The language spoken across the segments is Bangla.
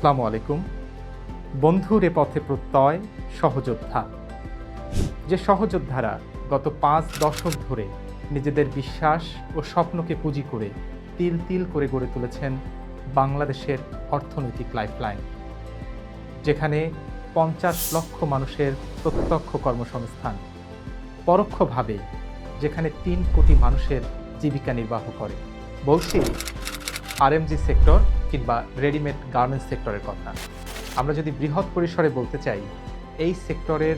আসসালামু আলাইকুম। বন্ধুর এ পথে প্রত্যয় সহযোদ্ধা। যে সহযোদ্ধারা গত পাঁচ দশক ধরে নিজেদের বিশ্বাস ও স্বপ্নকে পুঁজি করে তিল তিল করে গড়ে তুলেছেন বাংলাদেশের অর্থনৈতিক লাইফলাইন, যেখানে পঞ্চাশ লক্ষ মানুষের প্রত্যক্ষ কর্মসংস্থান, পরোক্ষভাবে যেখানে তিন কোটি মানুষের জীবিকা নির্বাহ করে। বলছি আরএমজি সেক্টর কিংবা রেডিমেড গার্মেন্টস সেক্টরের কথা। আমরা যদি বৃহৎ পরিসরে বলতে চাই, এই সেক্টরের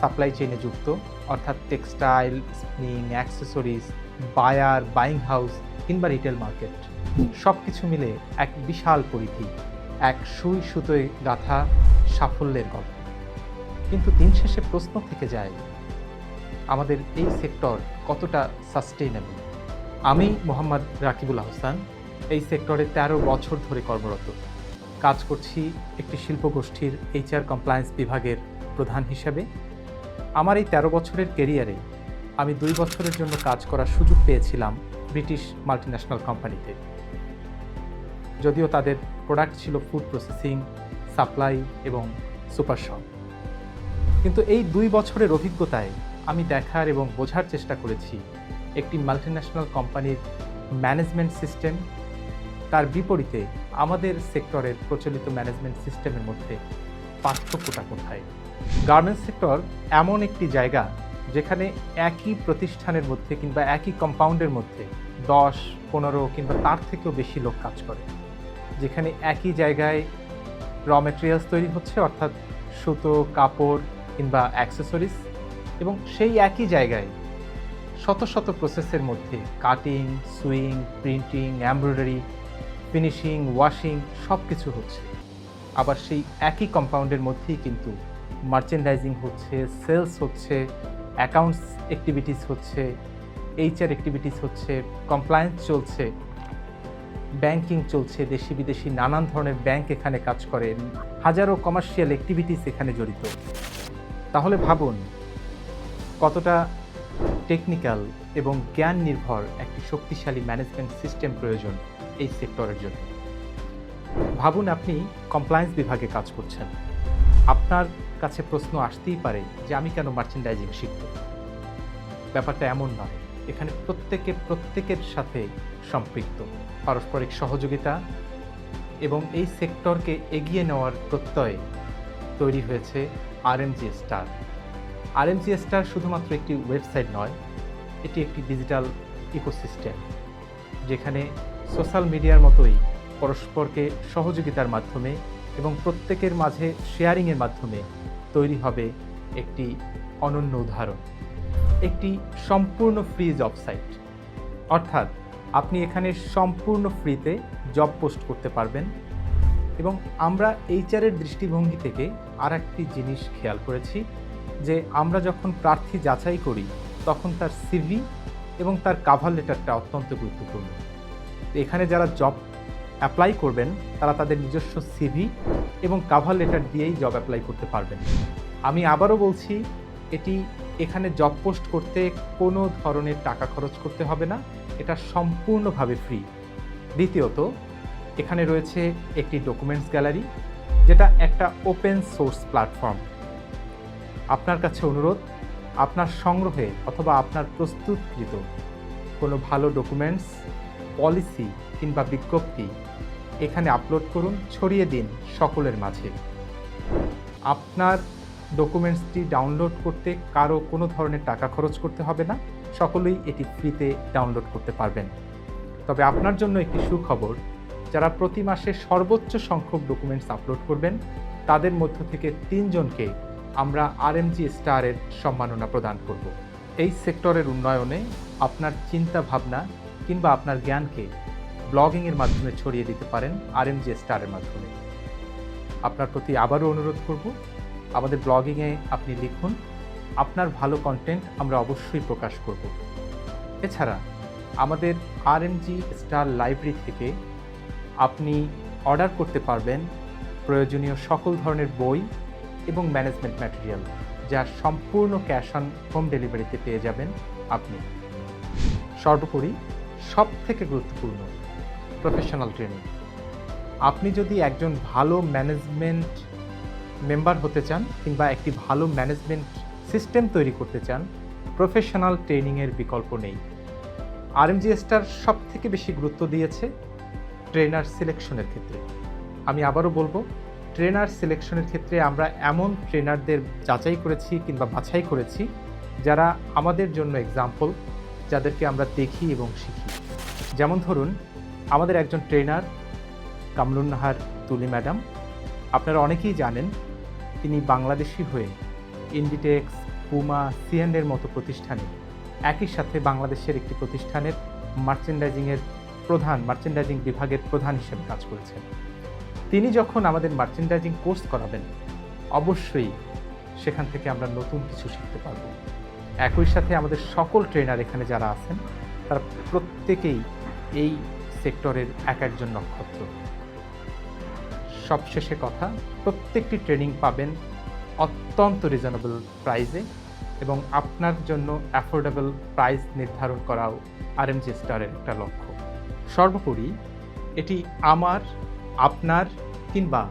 সাপ্লাই চেইনে যুক্ত, অর্থাৎ textile spinning accessories buyer buying house কিংবা রিটেল মার্কেট সব কিছু মিলে এক বিশাল পরিধি, এক সুই সুতোয় গাথা সাফল্যের গল্প। কিন্তু দিন শেষে প্রশ্ন থেকে যায়, আমাদের এই সেক্টর কতটা সাস্টেইনেবল আমি মোহাম্মদ রাকিবুল আহসান এই সেক্টরে ১৩ বছর ধরে কর্মরত। কাজ করছি একটি শিল্পগোষ্ঠীর এইচআর কমপ্লায়েন্স বিভাগের প্রধান হিসাবে। আমার এই ১৩ বছরের কেরিয়ারে আমি দুই বছরের জন্য কাজ করার সুযোগ পেয়েছিলাম ব্রিটিশ মাল্টিন্যাশনাল কোম্পানিতে যদিও তাদের প্রোডাক্ট ছিল ফুড প্রসেসিং সাপ্লাই এবং সুপার শপ কিন্তু এই দুই বছরের অভিজ্ঞতায় আমি দেখার এবং বোঝার চেষ্টা করেছি একটি মাল্টিন্যাশনাল কোম্পানির ম্যানেজমেন্ট সিস্টেম তার বিপরীতে আমাদের সেক্টরের প্রচলিত ম্যানেজমেন্ট সিস্টেমের মধ্যে পার্থক্যটা কোথায়? গার্মেন্টস সেক্টর এমন একটি জায়গা যেখানে একই প্রতিষ্ঠানের মধ্যে কিংবা একই কম্পাউন্ডের মধ্যে দশ, পনেরো কিংবা তার থেকেও বেশি লোক কাজ করে। যেখানে একই জায়গায় র মেটেরিয়ালস তৈরি হচ্ছে, অর্থাৎ সুতো, কাপড় কিংবা অ্যাক্সেসরিজ এবং সেই একই জায়গায় শত শত প্রসেসের মধ্যে cutting sewing printing embroidery finishing washing সব কিছু হচ্ছে। আবার সেই একই কম্পাউন্ডের মধ্যেই কিন্তু মার্চেন্ডাইজিং হচ্ছে সেলস হচ্ছে অ্যাকাউন্টস অ্যাক্টিভিটিস হচ্ছে এইচআর অ্যাক্টিভিটিস হচ্ছে কমপ্লায়েন্স চলছে ব্যাংকিং চলছে, দেশি বিদেশি নানান ধরনের ব্যাংক এখানে কাজ করে, হাজারো কমার্শিয়াল অ্যাক্টিভিটিস এখানে জড়িত। তাহলে ভাবুন, কতটা টেকনিক্যাল এবং জ্ঞান নির্ভর একটি শক্তিশালী ম্যানেজমেন্ট সিস্টেম প্রয়োজন। এই সেক্টরের জন্য। ভাবুন আপনি কমপ্লায়েন্স বিভাগে কাজ করছেন। আপনার কাছে প্রশ্ন আসতেই পারে যে আমি কেন মার্চেন্ডাইজিং শিখব? ব্যাপারটা এমন নয়। এখানে প্রত্যেকে প্রত্যেকের সাথে সম্পৃক্ত। পারস্পরিক সহযোগিতা এবং এই সেক্টরকে এগিয়ে নেওয়ার প্রত্যয়ে তৈরি হয়েছে আরএমজি স্টার আরএমজি স্টার শুধুমাত্র একটি ওয়েবসাইট নয়, এটি একটি ডিজিটাল ইকোসিস্টেম যেখানে সোশ্যাল মিডিয়ার মতোই পরস্পরকে সহযোগিতার মাধ্যমে এবং প্রত্যেকের মাঝে শেয়ারিংয়ের মাধ্যমে তৈরি হবে একটি অনন্য উদাহরণ। একটি সম্পূর্ণ ফ্রি জব সাইট অর্থাৎ আপনি এখানে সম্পূর্ণ ফ্রিতে জব পোস্ট করতে পারবেন এবং আমরা এইচআরের দৃষ্টিভঙ্গি থেকে আর একটি জিনিস খেয়াল করেছি যে আমরা যখন প্রার্থী যাচাই করি তখন তার সিভি এবং তার কাভার লেটারটা অত্যন্ত গুরুত্বপূর্ণ। এখানে যারা জব অ্যাপ্লাই করবেন, তারা তাদের নিজস্ব সিভি এবং কাভার লেটার দিয়েই জব অ্যাপ্লাই করতে পারবেন। আমি আবারও বলছি, এটি এখানে জব পোস্ট করতে কোনো ধরনের টাকা খরচ করতে হবে না, এটা সম্পূর্ণভাবে ফ্রি দ্বিতীয়ত, এখানে রয়েছে একটি ডকুমেন্টস গ্যালারি যেটা একটা ওপেন সোর্স প্ল্যাটফর্ম আপনার কাছে অনুরোধ, আপনার সংগ্রহে অথবা আপনার প্রস্তুতকৃত কোনো ভালো ডকুমেন্টস পলিসি কিংবা বিজ্ঞপ্তি এখানে আপলোড করুন, ছড়িয়ে দিন সকলের মাঝে। আপনার ডকুমেন্টসটি ডাউনলোড করতে কারও কোনো ধরনের টাকা খরচ করতে হবে না, সকলেই এটি ফ্রিতে ডাউনলোড করতে পারবেন। তবে আপনার জন্য একটি সুখবর, যারা প্রতি মাসে সর্বোচ্চ সংখ্যক ডকুমেন্টস আপলোড করবেন, তাদের মধ্য থেকে তিনজনকে আমরা আর আরএমজি স্টারের সম্মাননা প্রদান করব। এই সেক্টরের উন্নয়নে আপনার চিন্তা ভাবনা কিংবা আপনার জ্ঞানকে ব্লগিংয়ের মাধ্যমে ছড়িয়ে দিতে পারেন আর আরএমজি স্টারের মাধ্যমে। আপনার প্রতি আবারও অনুরোধ করব, আমাদের ব্লগিংয়ে আপনি লিখুন, আপনার ভালো কন্টেন্ট আমরা অবশ্যই প্রকাশ করব। এছাড়া আমাদের আরএমজি স্টার লাইব্রেরি থেকে আপনি অর্ডার করতে পারবেন প্রয়োজনীয় সকল ধরনের বই এবং ম্যানেজমেন্ট ম্যাটেরিয়াল, যা সম্পূর্ণ ক্যাশ অন হোম ডেলিভারিতে পেয়ে যাবেন আপনি। সর্বোপরি সব থেকে গুরুত্বপূর্ণ প্রফেশনাল ট্রেনিং আপনি যদি একজন ভালো ম্যানেজমেন্ট মেম্বার হতে চান কিংবা একটি ভালো ম্যানেজমেন্ট সিস্টেম তৈরি করতে চান প্রফেশনাল ট্রেনিংয়ের বিকল্প নেই। আরএমজি স্টার সব থেকে বেশি গুরুত্ব দিয়েছে ট্রেনার সিলেকশনের ক্ষেত্রে। আমি আবারও বলব ট্রেনার সিলেকশনের ক্ষেত্রে আমরা এমন ট্রেনারদের যাচাই করেছি কিংবা বাছাই করেছি যারা আমাদের জন্য এক্সাম্পল যাদেরকে আমরা দেখি এবং শিখি। যেমন ধরুন, আমাদের একজন ট্রেনার কামরুন্নাহার তুলি ম্যাডাম। আপনারা অনেকেই জানেন, তিনি বাংলাদেশি হয়ে ইন্ডিটেক্স, পুমা, সিএন্ডের মতো প্রতিষ্ঠানে একই সাথে বাংলাদেশের একটি প্রতিষ্ঠানের মার্চেন্ডাইজিংয়ের প্রধান, মার্চেন্ডাইজিং বিভাগের প্রধান হিসেবে কাজ করেছেন। তিনি যখন আমাদের মার্চেন্ডাইজিং কোর্স করাবেন, অবশ্যই সেখান থেকে আমরা নতুন কিছু শিখতে পারব। একই সাথে আমাদের সকল ট্রেনার এখানে যারা আছেন, তারা প্রত্যেকেই এই সেক্টরের এক একজন নক্ষত্র। সবশেষে কথা, প্রত্যেকটি ট্রেনিং পাবেন অত্যন্ত রিজনেবল প্রাইসে এবং আপনার জন্য অ্যাফোর্ডেবল প্রাইস নির্ধারণ করাও আর আরএমজি স্টারের একটা লক্ষ্য। সর্বোপরি, এটি আমার, আপনার কিংবা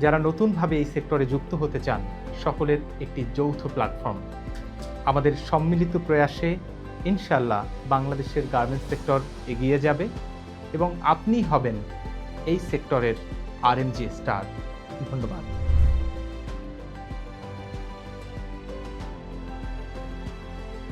যারা নতুনভাবে এই সেক্টরে যুক্ত হতে চান, সকলের একটি যৌথ প্ল্যাটফর্ম আমাদের সম্মিলিত প্রয়াসে ইনশাল্লাহ বাংলাদেশের গার্মেন্টস সেক্টর এগিয়ে যাবে এবং আপনি হবেন এই সেক্টরের আর এম জি স্টার ধন্যবাদ।